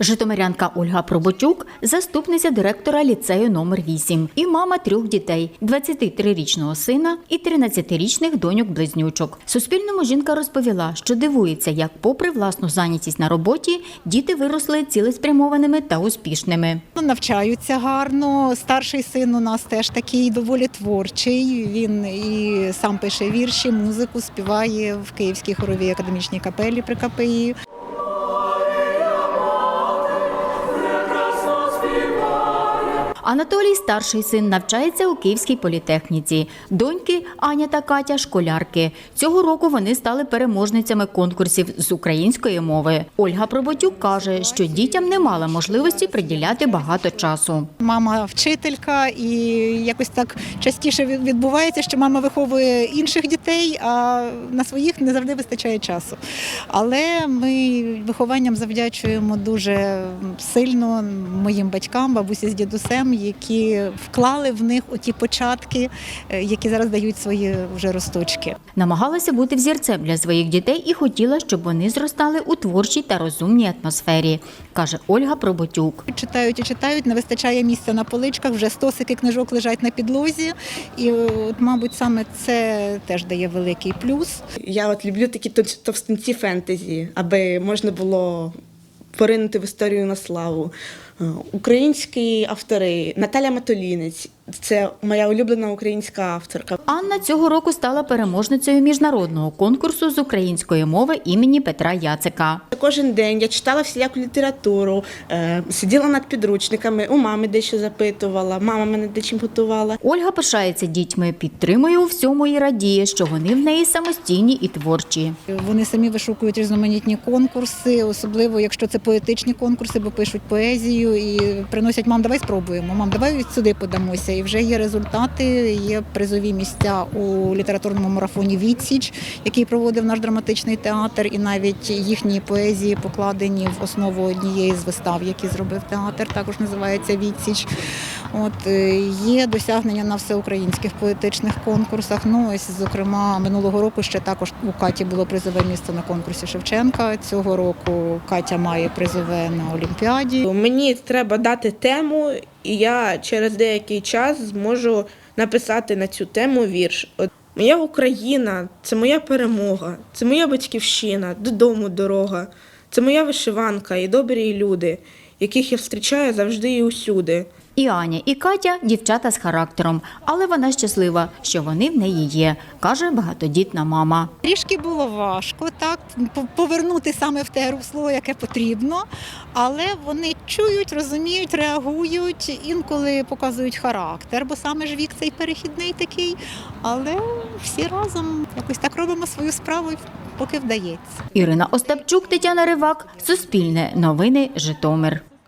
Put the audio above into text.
Житомирянка Ольга Проботюк – заступниця директора ліцею номер 8 і мама трьох дітей – 23-річного сина і 13-річних доньок-близнючок. Суспільному жінка розповіла, що дивується, як попри власну зайнятість на роботі, діти виросли цілеспрямованими та успішними. Ну, Навчаються гарно. Старший син у нас теж такий доволі творчий. Він і сам пише вірші, музику співає в Київській хоровій академічній капелі при КПІ. Анатолій, старший син, навчається у Київській політехніці. Доньки Аня та Катя школярки. Цього року вони стали переможницями конкурсів з української мови. Ольга Проботюк каже, що дітям не мала можливості приділяти багато часу. Мама вчителька, і якось так частіше відбувається, що мама виховує інших дітей, а на своїх не завжди вистачає часу. Але ми вихованням завдячуємо дуже сильно моїм батькам, бабусі з дідусем, які вклали в них оті початки, е, які зараз дають свої вже росточки. Намагалася бути взірцем для своїх дітей і хотіла, щоб вони зростали у творчій та розумній атмосфері, каже Ольга Проботюк. Читають і читають, не вистачає місця на поличках, вже стосики книжок лежать на підлозі. І, от, мабуть, саме це теж дає великий плюс. Я от люблю такі тов- товстинці фентезі, аби можна було поринути в історію на славу. Е, Українські автори. Наталя Матолінець це моя улюблена українська авторка. Анна цього року стала переможницею міжнародного конкурсу з української мови імені Петра Яцика. Кожен день я читала всіляку літературу, е, сиділа над підручниками, у мами дещо запитувала, мама мене дечим готувала. Ольга пишається дітьми, підтримує у всьому і радіє, що вони в неї самостійні і творчі. Вони самі вишукують різноманітні конкурси, особливо якщо це поетичні конкурси, бо пишуть поезію і приносять мам, давай спробуємо. Мам, давай сюди подамося. І вже є результати. Є призові місця у літературному марафоні Відсіч, який проводив наш драматичний театр, і навіть їхні поезії покладені в основу однієї з вистав, які зробив театр. Також називається Відсіч. От е, є досягнення на всеукраїнських поетичних конкурсах. Ну ось, зокрема, минулого року ще також у Каті було призове місце на конкурсі Шевченка. Цього року Катя має призове на Олімпіаді. Мені треба дати тему, і я через деякий час зможу написати на цю тему вірш. Моя Україна це моя перемога, це моя батьківщина, додому дорога, це моя вишиванка і добрі люди, яких я зустрічаю завжди і усюди. І Аня, і Катя дівчата з характером, але вона щаслива, що вони в неї є, каже багатодітна мама. Трішки було важко так повернути саме в те русло, яке потрібно, але вони чують, розуміють, реагують, інколи показують характер, бо саме ж вік цей перехідний такий. Але всі разом якось так робимо свою справу, поки вдається. Ірина Остапчук, Тетяна Ривак, Суспільне новини, Житомир.